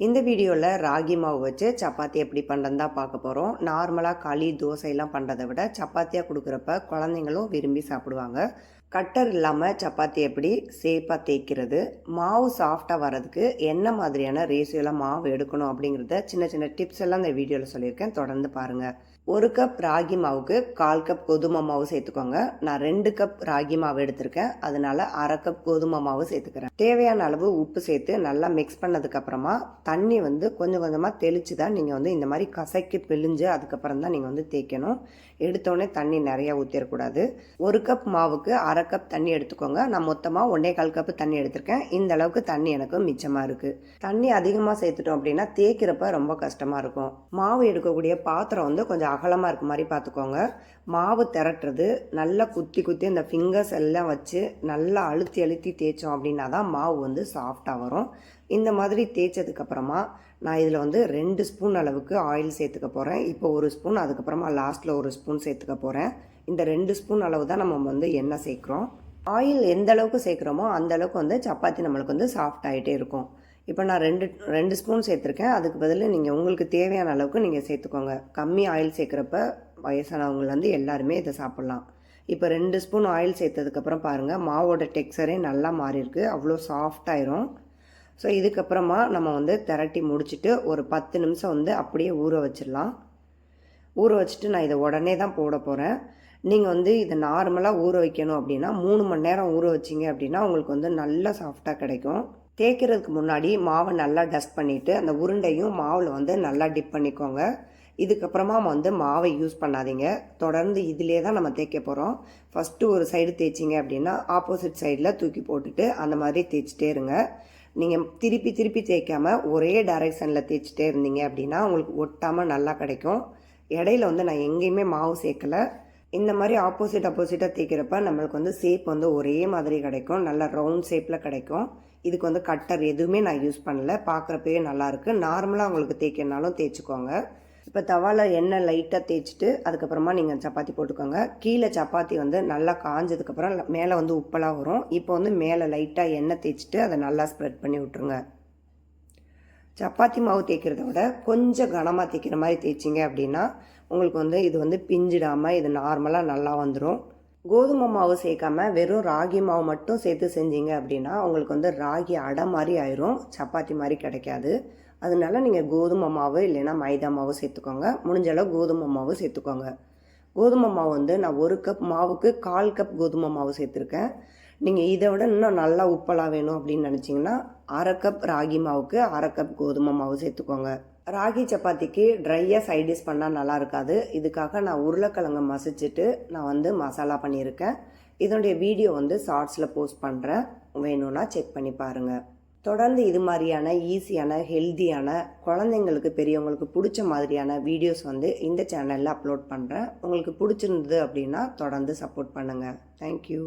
இந்த வீடியோவில் ராகி மாவு வச்சு சப்பாத்தி எப்படி பண்ணுறதுன்னு பார்க்க போகிறோம் நார்மலாக களி தோசையெல்லாம் பண்ணுறதை விட சப்பாத்தியாக கொடுக்குறப்ப குழந்தைங்களும் விரும்பி சாப்பிடுவாங்க. கட்டர் இல்லாமல் சப்பாத்தி எப்படி சேஃபாக தேய்க்கிறது மாவு சாஃப்டாக வர்றதுக்கு என்ன மாதிரியான ரேசியோவில் மாவு எடுக்கணும் அப்படிங்கிறத சின்ன சின்ன டிப்ஸ் எல்லாம் இந்த வீடியோவில் சொல்லியிருக்கேன். தொடர்ந்து பாருங்கள் ஒரு கப் ராகி மாவுக்கு கால் கப் கோதுமை மாவு சேர்த்துக்கோங்க. நான் ரெண்டு கப் ராகி மாவு எடுத்திருக்கேன். அதனால அரை கப் கோதுமை மாவு சேர்த்துக்கிறேன். தேவையான அளவு உப்பு சேர்த்து நல்லா மிக்ஸ் பண்ணதுக்கு அப்புறமா தண்ணி வந்து கொஞ்சம் கொஞ்சமாக தெளித்து தான் நீங்கள் வந்து இந்த மாதிரி கசக்கி பிழிஞ்சு அதுக்கப்புறம் தான் நீங்கள் வந்து தேய்க்கணும். எடுத்தோடனே தண்ணி நிறையா ஊற்றிடக்கூடாது ஒரு கப் மாவுக்கு அரை கப் தண்ணி எடுத்துக்கோங்க. நான் மொத்தமாக ஒன்றே கால் கப்பு தண்ணி எடுத்திருக்கேன். இந்த அளவுக்கு தண்ணி எனக்கு மிச்சமாக இருக்குது தண்ணி அதிகமாக சேர்த்துட்டோம் அப்படின்னா தேய்க்கிறப்ப ரொம்ப கஷ்டமாக இருக்கும். மாவு எடுக்கக்கூடிய பாத்திரம் வந்து கொஞ்சம் அகலமாக இருக்க மாதிரி பார்த்துக்கோங்க மாவு திரட்டுறது நல்லா குத்தி குத்தி அந்த ஃபிங்கர்ஸ் எல்லாம் வச்சு நல்லா அழுத்தி அழுத்தி தேய்ச்சோம் அப்படின்னா தான் மாவு வந்து சாஃப்டாக வரும். இந்த மாதிரி தேய்ச்சதுக்கப்புறமா நான் இதில் வந்து ரெண்டு ஸ்பூன் அளவுக்கு ஆயில் சேர்த்துக்க போகிறேன் இப்போ ஒரு ஸ்பூன் அதுக்கப்புறமா லாஸ்ட்டில் ஒரு ஸ்பூன் சேர்த்துக்க போகிறேன் இந்த ரெண்டு ஸ்பூன் அளவு தான் நம்ம வந்து எண்ணெய் சேர்க்குறோம். ஆயில் எந்த அளவுக்கு சேர்க்குறோமோ அந்த அளவுக்கு வந்து சப்பாத்தி நம்மளுக்கு வந்து சாஃப்ட் ஆகிட்டே இருக்கும். இப்போ நான் ரெண்டு ரெண்டு ஸ்பூன் சேர்த்துருக்கேன். அதுக்கு பதில் நீங்கள் உங்களுக்கு தேவையான அளவுக்கு நீங்கள் சேர்த்துக்கோங்க. கம்மி ஆயில் சேர்க்குறப்ப வயசானவங்க வந்து எல்லாருமே இதை சாப்பிட்லாம். இப்போ ரெண்டு ஸ்பூன் ஆயில் சேர்த்ததுக்கப்புறம் பாருங்கள் மாவோட டெக்ஸ்சரே நல்லா மாறியிருக்கு. அவ்வளோ சாஃப்டாயிரும் ஸோ இதுக்கப்புறமா நம்ம வந்து திரட்டி முடிச்சுட்டு ஒரு பத்து நிமிஷம் வந்து அப்படியே ஊற வச்சிடலாம். ஊற வச்சுட்டு நான் இதை உடனே தான் போட போகிறேன் நீங்கள் வந்து இதை நார்மலாக ஊற வைக்கணும் அப்படின்னா மூணு மணி நேரம் ஊற வச்சிங்க அப்படின்னா உங்களுக்கு வந்து நல்லா சாஃப்டாக கிடைக்கும். தேய்க்கிறதுக்கு முன்னாடி மாவை நல்லா டஸ்ட் பண்ணிவிட்டு அந்த உருண்டையும் மாவில் வந்து நல்லா டிப் பண்ணிக்கோங்க. இதுக்கப்புறமா வந்து மாவை யூஸ் பண்ணாதீங்க. தொடர்ந்து இதிலே தான் நம்ம தேய்க்க போகிறோம் ஃபஸ்ட்டு ஒரு சைடு தேய்ச்சிங்க அப்படின்னா ஆப்போசிட் சைடில் தூக்கி போட்டுட்டு அந்த மாதிரி தேய்ச்சிட்டே இருங்க. நீங்கள் திருப்பி திருப்பி தேய்க்காம ஒரே டைரெக்ஷனில் தேய்ச்சிட்டே இருந்தீங்க அப்படின்னா உங்களுக்கு ஒட்டாமல் நல்லா கிடைக்கும். இடையில வந்து நான் எங்கேயுமே மாவு சேர்க்கலை. இந்த மாதிரி ஆப்போசிட் ஆப்போசிட்டாக தேய்க்கிறப்ப நம்மளுக்கு வந்து ஷேப் வந்து ஒரே மாதிரி கிடைக்கும். நல்ல ரவுண்ட் ஷேப்பில் கிடைக்கும். இதுக்கு வந்து கட்டர் எதுவுமே நான் யூஸ் பண்ணல. பார்க்குறப்பவே நல்லாயிருக்கு நார்மலாக உங்களுக்கு தேய்க்கனாலும் தேய்ச்சிக்கோங்க. இப்போ தவாவில் எண்ணெய் லைட்டாக தேய்ச்சிட்டு அதுக்கப்புறமா நீங்கள் சப்பாத்தி போட்டுக்கோங்க. கீழே சப்பாத்தி வந்து நல்லா காஞ்சதுக்கப்புறம் மேலே வந்து உப்பெல்லாம் வரும். இப்போ வந்து மேலே லைட்டாக எண்ணெய் தேய்ச்சிட்டு அதை நல்லா ஸ்ப்ரெட் பண்ணி விட்ருங்க சப்பாத்தி மாவு தேய்க்கிறத விட கொஞ்சம் கனமாக தேய்க்கிற மாதிரி தேய்ச்சிங்க அப்படின்னா உங்களுக்கு வந்து இது வந்து பிஞ்சிடாமல் இது நார்மலாக நல்லா வந்துடும் கோதுமை மாவு சேர்க்காம வெறும் ராகி மாவு மட்டும் சேர்த்து செஞ்சீங்க அப்படின்னா உங்களுக்கு வந்து ராகி அடை மாதிரி ஆயிரும். சப்பாத்தி மாதிரி கிடைக்காது. அதனால நீங்கள் கோதுமை மாவு இல்லைன்னா மைதா மாவு சேர்த்துக்கோங்க. முடிஞ்ச அளவு கோதுமை மாவு சேர்த்துக்கோங்க. கோதுமை மாவு வந்து நான் ஒரு கப் மாவுக்கு கால் கப் கோதுமை மாவு சேர்த்துருக்கேன். நீங்கள் இதை விட இன்னும் நல்லா உப்பலாக வேணும் அப்படின்னு நினச்சிங்கன்னா அரை கப் ராகி மாவுக்கு அரை கப் கோதுமை மாவு சேர்த்துக்கோங்க. ராகி சப்பாத்திக்கு ட்ரையாக சைடிஷ் பண்ணால் நல்லா இருக்காது. இதுக்காக நான் உருளைக்கிழங்கு மசிச்சுட்டு நான் வந்து மசாலா பண்ணியிருக்கேன். இதனுடைய வீடியோ வந்து ஷார்ட்ஸில் போஸ்ட் பண்ணுறேன் வேணும்னா செக் பண்ணி பாருங்கள் தொடர்ந்து இது மாதிரியான ஈஸியான ஹெல்த்தியான குழந்தைங்களுக்கு பெரியவங்களுக்கு பிடிச்ச மாதிரியான வீடியோஸ் வந்து இந்த சேனலில் அப்லோட் பண்ணுறேன் உங்களுக்கு பிடிச்சிருந்தது அப்படின்னா தொடர்ந்து சப்போர்ட் பண்ணுங்கள் தேங்க்யூ